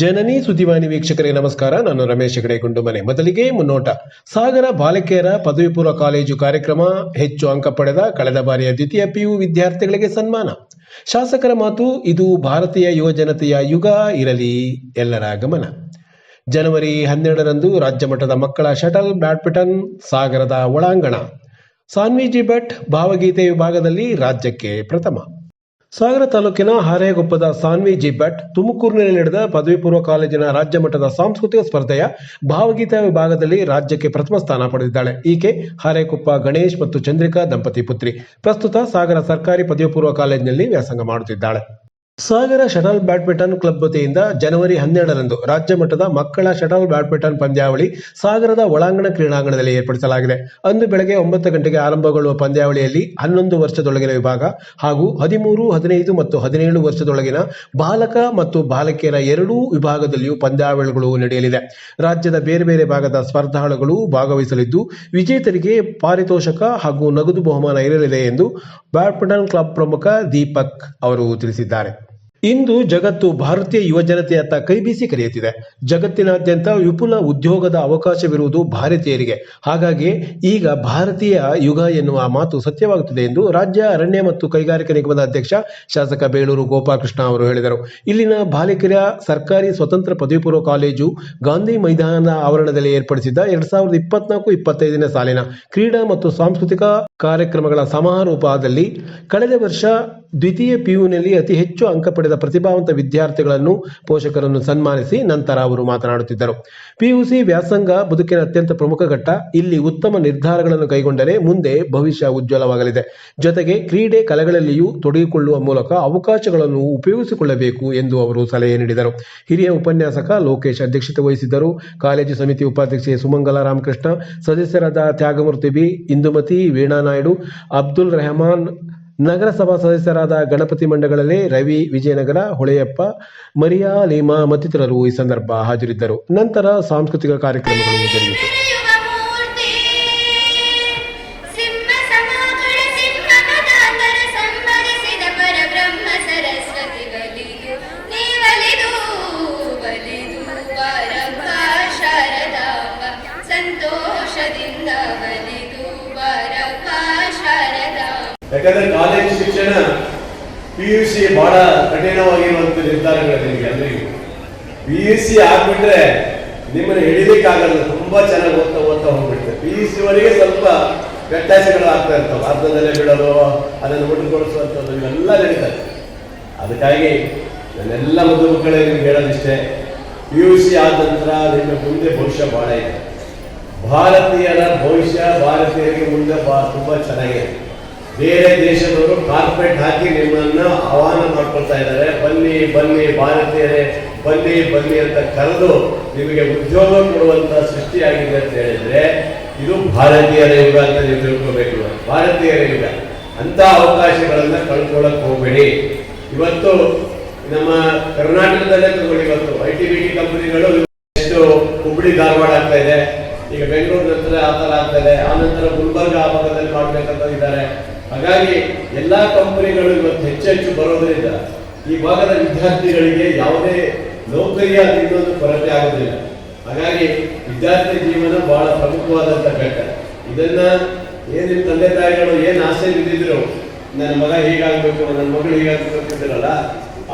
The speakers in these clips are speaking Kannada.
ಜನನಿ ಸುದ್ದಿವಾಹಿನಿ ವೀಕ್ಷಕರಿಗೆ ನಮಸ್ಕಾರ. ನಾನು ರಮೇಶ್ ಹೆಗಡೆ ಗುಂಡುಮನೆ ಮೊದಲಿಗೆ ಮುನ್ನೋಟ. ಸಾಗರ ಬಾಲಕಿಯರ ಪದವಿ ಪೂರ್ವ ಕಾಲೇಜು ಕಾರ್ಯಕ್ರಮ, ಹೆಚ್ಚು ಅಂಕ ಪಡೆದ ಕಳೆದ ಬಾರಿಯ ದ್ವಿತೀಯ ಪಿಯು ವಿದ್ಯಾರ್ಥಿಗಳಿಗೆ ಸನ್ಮಾನ. ಶಾಸಕರ ಮಾತು, ಇದು ಭಾರತೀಯ ಯುವಜನತೆಯ ಯುಗ ಇರಲಿ ಎಲ್ಲರ ಗಮನ. ಜನವರಿ ಹನ್ನೆರಡರಂದು ರಾಜ್ಯ ಮಟ್ಟದ ಮಕ್ಕಳ ಶಟಲ್ ಬ್ಯಾಡ್ಮಿಂಟನ್ ಸಾಗರದ ಒಳಾಂಗಣ. ಸಾನ್ವಿಜಿ ಭಟ್ ಭಾವಗೀತೆ ವಿಭಾಗದಲ್ಲಿ ರಾಜ್ಯಕ್ಕೆ ಪ್ರಥಮ. ಸಾಗರ ತಾಲೂಕಿನ ಹಾರೇಗೊಪ್ಪದ ಸಾನ್ವಿ ಜಿ ಭಟ್ ತುಮಕೂರಿನಲ್ಲಿ ನಡೆದ ಪದವಿ ಪೂರ್ವ ಕಾಲೇಜಿನ ರಾಜ್ಯ ಮಟ್ಟದ ಸಾಂಸ್ಕೃತಿಕ ಸ್ಪರ್ಧೆಯ ಭಾವಗೀತಾ ವಿಭಾಗದಲ್ಲಿ ರಾಜ್ಯಕ್ಕೆ ಪ್ರಥಮ ಸ್ಥಾನ ಪಡೆದಿದ್ದಾಳೆ. ಈಕೆ ಹಾರೇಕೊಪ್ಪ ಗಣೇಶ್ ಮತ್ತು ಚಂದ್ರಿಕಾ ದಂಪತಿ ಪುತ್ರಿ. ಪ್ರಸ್ತುತ ಸಾಗರ ಸರ್ಕಾರಿ ಪದವಿ ಪೂರ್ವ ಕಾಲೇಜಿನಲ್ಲಿ ವ್ಯಾಸಂಗ ಮಾಡುತ್ತಿದ್ದಾಳೆ. ಸಾಗರ ಶಟಲ್ ಬ್ಯಾಡ್ಮಿಂಟನ್ ಕ್ಲಬ್ ವತಿಯಿಂದ ಜನವರಿ ಹನ್ನೆರಡರಂದು ರಾಜ್ಯ ಮಟ್ಟದ ಮಕ್ಕಳ ಶಟಲ್ ಬ್ಯಾಡ್ಮಿಂಟನ್ ಪಂದ್ಯಾವಳಿ ಸಾಗರದ ಒಳಾಂಗಣ ಕ್ರೀಡಾಂಗಣದಲ್ಲಿ ಏರ್ಪಡಿಸಲಾಗಿದೆ. ಅಂದು ಬೆಳಗ್ಗೆ ಒಂಬತ್ತು ಗಂಟೆಗೆ ಆರಂಭಗೊಳ್ಳುವ ಪಂದ್ಯಾವಳಿಯಲ್ಲಿ ಹನ್ನೊಂದು ವರ್ಷದೊಳಗಿನ ವಿಭಾಗ ಹಾಗೂ ಹದಿಮೂರು, ಹದಿನೈದು ಮತ್ತು ಹದಿನೇಳು ವರ್ಷದೊಳಗಿನ ಬಾಲಕ ಮತ್ತು ಬಾಲಕಿಯರ ಎರಡೂ ವಿಭಾಗದಲ್ಲಿಯೂ ಪಂದ್ಯಾವಳಿಗಳು ನಡೆಯಲಿದೆ. ರಾಜ್ಯದ ಬೇರೆ ಬೇರೆ ಭಾಗದ ಸ್ಪರ್ಧಾಳುಗಳು ಭಾಗವಹಿಸಲಿದ್ದು, ವಿಜೇತರಿಗೆ ಪಾರಿತೋಷಕ ಹಾಗೂ ನಗದು ಬಹುಮಾನ ಇರಲಿದೆ ಎಂದು ಬ್ಯಾಡ್ಮಿಂಟನ್ ಕ್ಲಬ್ ಪ್ರಮುಖ ದೀಪಕ್ ಅವರು ತಿಳಿಸಿದ್ದಾರೆ. ಇಂದು ಜಗತ್ತು ಭಾರತೀಯ ಯುವಜನತೆಯತ್ತ ಕೈಬೀಸಿ ಕರೆಯುತ್ತಿದೆ ಜಗತ್ತಿನಾದ್ಯಂತ ವಿಪುಲ ಉದ್ಯೋಗದ ಅವಕಾಶವಿರುವುದು ಭಾರತೀಯರಿಗೆ. ಹಾಗಾಗಿ ಈಗ ಭಾರತೀಯ ಯುಗ ಎನ್ನುವ ಮಾತು ಸತ್ಯವಾಗುತ್ತದೆ ಎಂದು ರಾಜ್ಯ ಅರಣ್ಯ ಮತ್ತು ಕೈಗಾರಿಕಾ ನಿಗಮದ ಅಧ್ಯಕ್ಷ ಶಾಸಕ ಬೇಳೂರು ಗೋಪಾಲಕೃಷ್ಣ ಅವರು ಹೇಳಿದರು. ಇಲ್ಲಿನ ಬಾಲಕಿಯರ ಸರ್ಕಾರಿ ಸ್ವತಂತ್ರ ಪದವಿ ಪೂರ್ವ ಕಾಲೇಜು ಗಾಂಧಿ ಮೈದಾನದ ಆವರಣದಲ್ಲಿ ಏರ್ಪಡಿಸಿದ್ದ ಎರಡ್ ಸಾವಿರದ ಇಪ್ಪತ್ನಾಲ್ಕು ಇಪ್ಪತ್ತೈದನೇ ಸಾಲಿನ ಕ್ರೀಡಾ ಮತ್ತು ಸಾಂಸ್ಕೃತಿಕ ಕಾರ್ಯಕ್ರಮಗಳ ಸಮಾರೋಪದಲ್ಲಿ ಕಳೆದ ವರ್ಷ ದ್ವಿತೀಯ ಪಿಯುನಲ್ಲಿ ಅತಿ ಹೆಚ್ಚು ಅಂಕ ಪಡೆದ ಪ್ರತಿಭಾವಂತ ವಿದ್ಯಾರ್ಥಿಗಳನ್ನು ಪೋಷಕರನ್ನು ಸನ್ಮಾನಿಸಿ ನಂತರ ಅವರು ಮಾತನಾಡುತ್ತಿದ್ದರು. ಪಿಯುಸಿ ವ್ಯಾಸಂಗ ಬದುಕಿನ ಅತ್ಯಂತ ಪ್ರಮುಖ ಘಟ್ಟ. ಇಲ್ಲಿ ಉತ್ತಮ ನಿರ್ಧಾರಗಳನ್ನು ಕೈಗೊಂಡರೆ ಮುಂದೆ ಭವಿಷ್ಯ ಉಜ್ವಲವಾಗಲಿದೆ. ಜೊತೆಗೆ ಕ್ರೀಡೆ ಕಲೆಗಳಲ್ಲಿಯೂ ತೊಡಗಿಕೊಳ್ಳುವ ಮೂಲಕ ಅವಕಾಶಗಳನ್ನು ಉಪಯೋಗಿಸಿಕೊಳ್ಳಬೇಕು ಎಂದು ಅವರು ಸಲಹೆ ನೀಡಿದರು. ಹಿರಿಯ ಉಪನ್ಯಾಸಕ ಲೋಕೇಶ್ ಅಧ್ಯಕ್ಷತೆ ವಹಿಸಿದ್ದರು. ಕಾಲೇಜು ಸಮಿತಿ ಉಪಾಧ್ಯಕ್ಷೆ ಸುಮಂಗಲ ರಾಮಕೃಷ್ಣ, ಸದಸ್ಯರಾದ ತ್ಯಾಗಮೂರ್ತಿ ಬಿ, ಇಂದುಮತಿ ವೀಣಾ ನಾಯ್ಡು, ಅಬ್ದುಲ್ ರೆಹಮಾನ್ ನಗರಸಭಾ ಸದಸ್ಯರಾದ ಗಣಪತಿ ಮಂಡಗಳಲ್ಲಿ ರವಿ ವಿಜಯನಗರ, ಹೊಳೆಯಪ್ಪ, ಮರಿಯಾ, ಲೀಮಾ ಮತ್ತಿತರರು ಈ ಸಂದರ್ಭ ಹಾಜರಿದ್ದರು. ನಂತರ ಸಾಂಸ್ಕೃತಿಕ ಕಾರ್ಯಕ್ರಮಗಳು ಜರುಗಿತು. ಯುಗಮೂರ್ತಿ ಯಾಕಂದ್ರೆ ಕಾಲೇಜ್ ಶಿಕ್ಷಣ ಪಿ ಯು ಸಿ ಬಹಳ ಕಠಿಣವಾಗಿರುವಂತ ನಿರ್ಧಾರಗಳು ನಿಮಗೆ ಎಲ್ಲರಿಗೂ ಪಿ ಯು ಸಿ ಆಗ್ಬಿಟ್ರೆ ನಿಮ್ಮನ್ನ ಹಿಡಿಲಿಕ್ಕಾಗಲ್ಲ, ತುಂಬಾ ಚೆನ್ನಾಗಿ ಓದ್ತಾ ಓದ್ತಾ ಹೋಗ್ಬಿಡ್ತಾರೆ ಪಿ ಯು ಸಿ ವರೆಗೆ ಸ್ವಲ್ಪ ವ್ಯತ್ಯಾಸಗಳು ಆಗ್ತಾ ಇರ್ತಾವೆ. ಅರ್ಧದಲ್ಲೇ ಬಿಡೋದು ಅದನ್ನು ಒಟ್ಟುಗೊಳಿಸುವಂಥದ್ದು ಇವೆಲ್ಲ ನಡೀತಾರೆ ಅದಕ್ಕಾಗಿ ನನ್ನೆಲ್ಲ ಮಧು ಮಕ್ಕಳೇ ನಿಮ್ಗೆ ಹೇಳೋದಿಷ್ಟೇ ಪಿ ಯು ಸಿ ಆದ ನಂತರ ನಿಮ್ಮ ಮುಂದೆ ಭವಿಷ್ಯ ಬಹಳ ಇದೆ. ಭಾರತೀಯರ ಭವಿಷ್ಯ ಭಾರತೀಯರಿಗೆ ಮುಂದೆ ಬಹಳ, ತುಂಬಾ ಚೆನ್ನಾಗಿದೆ. ಬೇರೆ ದೇಶದವರು ಕಾರ್ಪೆಟ್ ಹಾಕಿ ನಿಮ್ಮನ್ನ ಆಹ್ವಾನ ಮಾಡ್ಕೊಳ್ತಾ ಇದ್ದಾರೆ. ಬನ್ನಿ ಬನ್ನಿ ಭಾರತೀಯರೇ, ಬನ್ನಿ ಬನ್ನಿ ಅಂತ ಕರೆದು ನಿಮಗೆ ಉದ್ಯೋಗ ಕೊಡುವಂತ ಸೃಷ್ಟಿಯಾಗಿದೆ ಅಂತ ಹೇಳಿದ್ರೆ, ಇದು ಭಾರತೀಯರ ಯುಗ ಅಂತ ನೀವು ತಿಳ್ಕೊಬೇಕು. ಭಾರತೀಯರ ಯುಗ. ಅಂತ ಅವಕಾಶಗಳನ್ನ ಕಳ್ಕೊಳಕ್ ಹೋಗ್ಬೇಡಿ. ಇವತ್ತು ನಮ್ಮ ಕರ್ನಾಟಕದಲ್ಲೇ ತಗೊಳ್ಳಿ ಇವತ್ತು. ಐ ಟಿ ಬಿ ಟಿ ಕಂಪನಿಗಳು ಎಷ್ಟು ಹುಬ್ಬಳ್ಳಿ ಧಾರವಾಡ ಆಗ್ತಾ ಇದೆ. ಈಗ ಬೆಂಗಳೂರು ನಂತರ ಆ ಥರ ಆಗ್ತಾ ಇದೆ. ಆ ನಂತರ ಗುಲ್ಬರ್ಗ ಆ ಭಾಗದಲ್ಲಿ ಮಾಡ್ಬೇಕಂತ ಇದ್ದಾರೆ. ಹಾಗಾಗಿ ಎಲ್ಲ ಕಂಪನಿಗಳು ಇವತ್ತು ಹೆಚ್ಚೆಚ್ಚು ಬರೋದರಿಂದ ಈ ಭಾಗದ ವಿದ್ಯಾರ್ಥಿಗಳಿಗೆ ಯಾವುದೇ ನೌಕರಿಯ ಇನ್ನೊಂದು ಕೊರತೆ ಆಗೋದಿಲ್ಲ. ಹಾಗಾಗಿ ವಿದ್ಯಾರ್ಥಿ ಜೀವನ ಬಹಳ ಪ್ರಮುಖವಾದಂತ ಘಟ್ಟ. ಇದನ್ನ ಏನು ತಂದೆ ತಾಯಿಗಳು ಏನು ಆಸೆ ಬಿದ್ದಿದ್ರು, ನನ್ನ ಮಗ ಹೀಗಾಗ್ಬೇಕು, ನನ್ನ ಮಗಳು ಹೀಗಾಗ್ಬೇಕು ಅಂತಿದ್ರಲ್ಲ,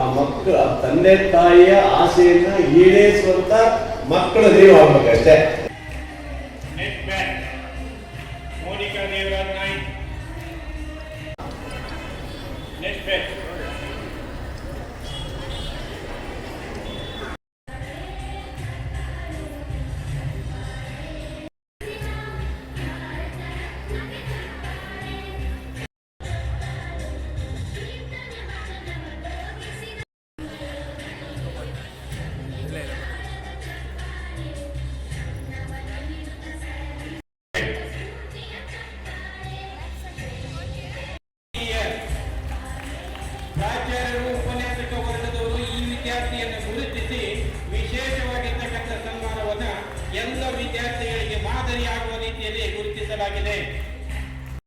ಆ ಮಕ್ಕಳು ತಂದೆ ತಾಯಿಯ ಆಸೆಯನ್ನ ಈಡೇರಿಸುವಂತ ಮಕ್ಕಳು ನೀವು ಆಗ್ಬೇಕಷ್ಟೇ. ವಿದ್ಯಾರ್ಥಿಗಳಿಗೆ ಮಾದರಿಯಾಗುವ ರೀತಿಯಲ್ಲಿ ಗುರುತಿಸಲಾಗಿದೆ.